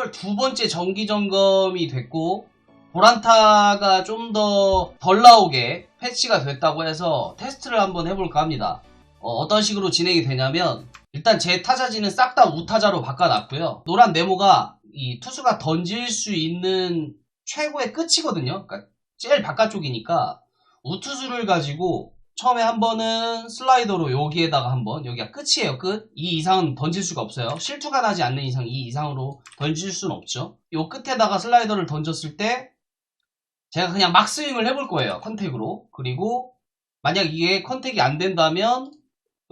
11월 두 번째 정기 점검이 됐고 보란타가 좀 더 덜 나오게 패치가 됐다고 해서 테스트를 한번 해볼까 합니다. 어, 떤 식으로 진행이 되냐면 일단 제 타자진은 싹 다 우타자로 바꿔놨고요. 노란 네모가 이 투수가 던질 수 있는 최고의 끝이거든요. 그러니까 제일 바깥쪽이니까 우투수를 가지고 처음에 한 번은 슬라이더로 여기에다가 한 번, 여기가 끝이에요, 끝. 이 이상은 던질 수가 없어요. 실투가 나지 않는 이상 이 이상으로 던질 수는 없죠. 요 끝에다가 슬라이더를 던졌을 때 제가 그냥 막 스윙을 해볼 거예요, 컨택으로. 그리고 만약 이게 컨택이 안 된다면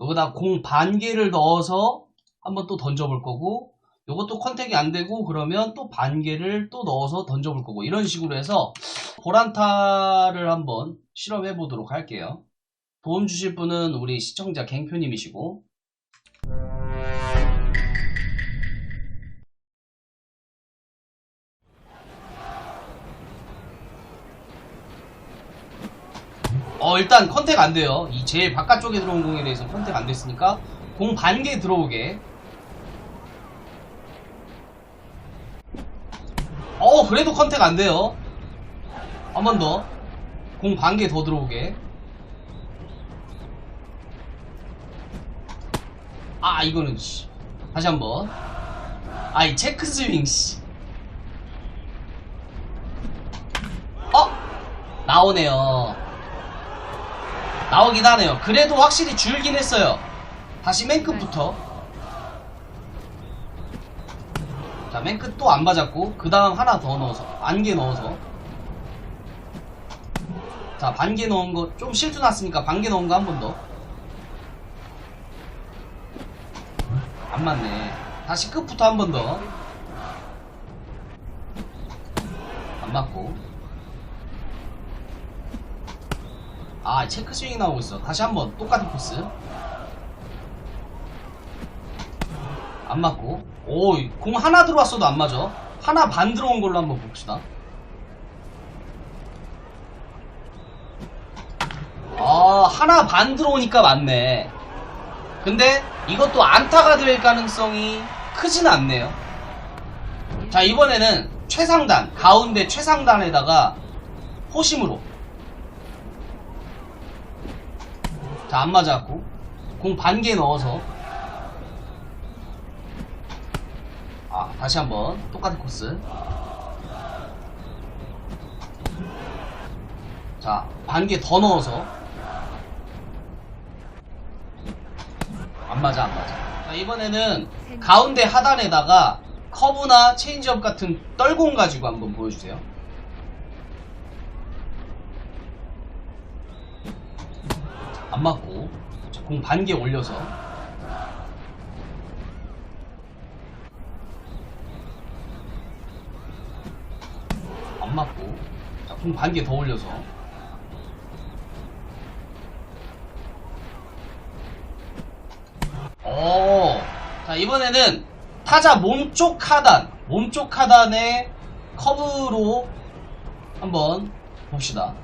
여기다 공 반 개를 넣어서 한번 또 던져볼 거고 요것도 컨택이 안 되고 그러면 또 반 개를 또 넣어서 던져볼 거고 이런 식으로 해서 보란타를 한번 실험해 보도록 할게요. 도움 주실 분은 우리 시청자 갱표님이시고 어 일단 컨택 안 돼요. 이 제일 바깥쪽에 들어온 공에 대해서 컨택 안 됐으니까 공 반개 들어오게 어 그래도 컨택 안 돼요. 한 번 더. 공 반개 더 들어오게. 아 이거는 씨. 다시 한 번. 아이 체크 스윙 씨. 어 나오네요. 나오긴 하네요. 그래도 확실히 줄긴 했어요. 다시 맨 끝부터. 자, 맨 끝 또 안 맞았고, 그 다음 하나 더 넣어서, 반개 넣어서. 자, 반개 넣은 거, 좀 실투 났으니까 반개 넣은 거 한 번 더. 안 맞네. 다시 끝부터 한 번 더. 안 맞고. 아, 체크 스윙이 나오고 있어. 다시 한 번, 똑같은 코스. 안 맞고. 오, 공 하나 들어왔어도 안 맞아. 하나 반 들어온 걸로 한번 봅시다. 아, 하나 반 들어오니까 맞네. 근데 이것도 안타가 될 가능성이 크진 않네요. 자, 이번에는 최상단, 가운데 최상단에다가 호심으로. 자, 안 맞았고. 공 반 개 넣어서. 아, 다시 한번 똑같은 코스. 자, 반 개 더 넣어서. 안 맞아, 안 맞아. 자, 이번에는 가운데 하단에다가 커브나 체인지업 같은 떨공 가지고 한번 보여주세요. 안 맞고 공반개 올려서 안 맞고 공반개 더 올려서 어, 자 이번에는 타자 몸쪽 하단 몸쪽 하단의 커브로 한번 봅시다.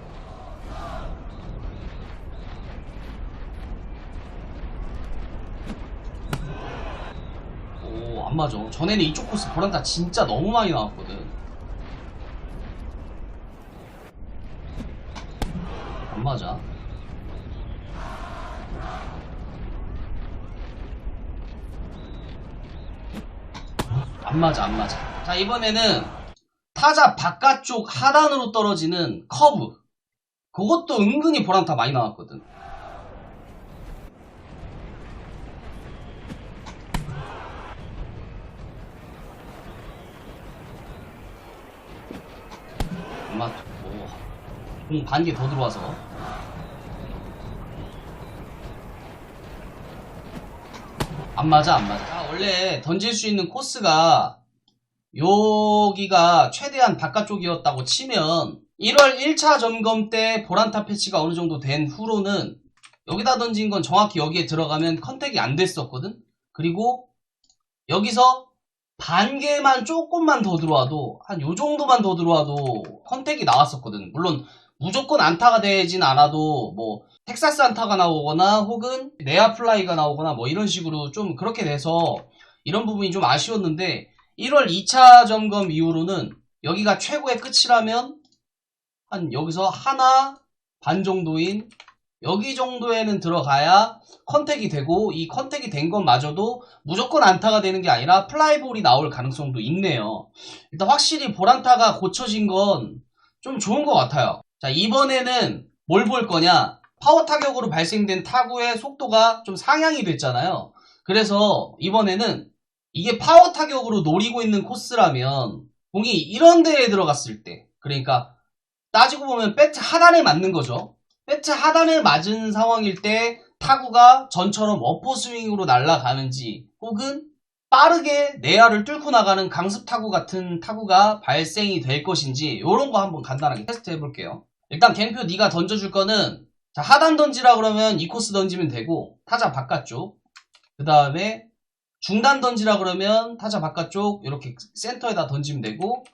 오, 안 맞아. 전에는 이쪽 코스 보란다 진짜 너무 많이 나왔거든. 안 맞아. 안 맞아, 안 맞아. 자, 이번에는 타자 바깥쪽 하단으로 떨어지는 커브. 그것도 은근히 보란타 많이 나왔거든. 안 맞고 공 반개 더 들어와서 안 맞아 안 맞아 자, 원래 던질 수 있는 코스가 여기가 최대한 바깥쪽이었다고 치면 1월 1차 점검 때 보란타 패치가 어느 정도 된 후로는 여기다 던진 건 정확히 여기에 들어가면 컨택이 안 됐었거든 그리고 여기서 반 개만 조금만 더 들어와도 한 요 정도만 더 들어와도 컨택이 나왔었거든. 물론 무조건 안타가 되진 않아도 뭐 텍사스 안타가 나오거나 혹은 네아 플라이가 나오거나 뭐 이런 식으로 좀 그렇게 돼서 이런 부분이 좀 아쉬웠는데 1월 2차 점검 이후로는 여기가 최고의 끝이라면 한 여기서 하나 반 정도인 여기 정도에는 들어가야 컨택이 되고 이 컨택이 된 것마저도 무조건 안타가 되는 게 아니라 플라이볼이 나올 가능성도 있네요. 일단 확실히 보란타가 고쳐진 건 좀 좋은 것 같아요. 자 이번에는 뭘 볼 거냐 파워 타격으로 발생된 타구의 속도가 좀 상향이 됐잖아요. 그래서 이번에는 이게 파워 타격으로 노리고 있는 코스라면 공이 이런 데에 들어갔을 때 그러니까 따지고 보면 배트 하단에 맞는 거죠. 배트 하단에 맞은 상황일 때 타구가 전처럼 어퍼 스윙으로 날아가는지 혹은 빠르게 내야를 뚫고 나가는 강습 타구 같은 타구가 발생이 될 것인지 이런 거 한번 간단하게 테스트 해볼게요. 일단 갱표 네가 던져줄 거는 자, 하단 던지라 그러면 이 코스 던지면 되고 타자 바깥쪽 그 다음에 중단 던지라 그러면 타자 바깥쪽 이렇게 센터에다 던지면 되고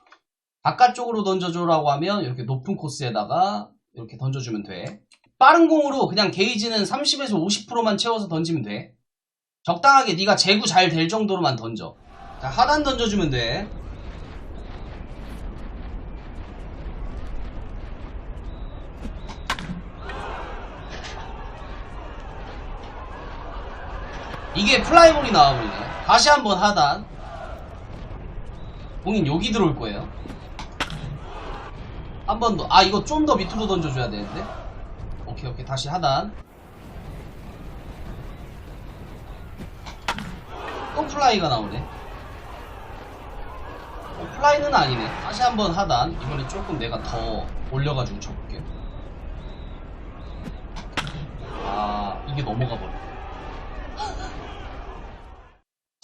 바깥쪽으로 던져줘라고 하면 이렇게 높은 코스에다가 이렇게 던져주면 돼. 빠른 공으로 그냥 게이지는 30에서 50%만 채워서 던지면 돼. 적당하게 네가 제구 잘 될 정도로만 던져. 자, 하단 던져주면 돼. 이게 플라이볼이 나와버리네. 다시 한번 하단. 공인 여기 들어올 거예요. 한 번 더. 아, 이거 좀 더 밑으로 던져줘야 되는데. 오케이, 오케이. 다시 하단. 또 플라이가 나오네. 어, 플라이는 아니네. 다시 한번 하단. 이번에 조금 내가 더 올려가지고 쳐볼게요. 아, 이게 넘어가 버려.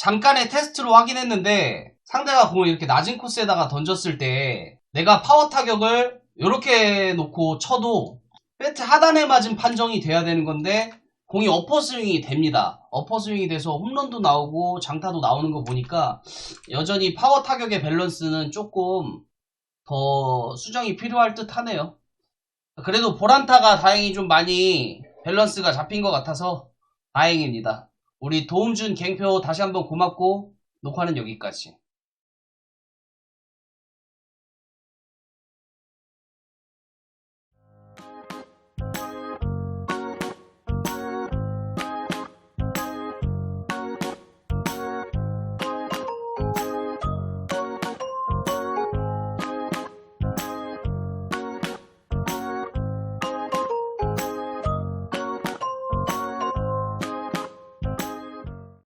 잠깐의 테스트로 확인했는데 상대가 공을 이렇게 낮은 코스에다가 던졌을 때 내가 파워 타격을 이렇게 놓고 쳐도 배트 하단에 맞은 판정이 돼야 되는 건데 공이 어퍼 스윙이 됩니다. 어퍼 스윙이 돼서 홈런도 나오고 장타도 나오는 거 보니까 여전히 파워 타격의 밸런스는 조금 더 수정이 필요할 듯 하네요. 그래도 보란타가 다행히 좀 많이 밸런스가 잡힌 것 같아서 다행입니다. 우리 도움준 갱표 다시 한번 고맙고 녹화는 여기까지.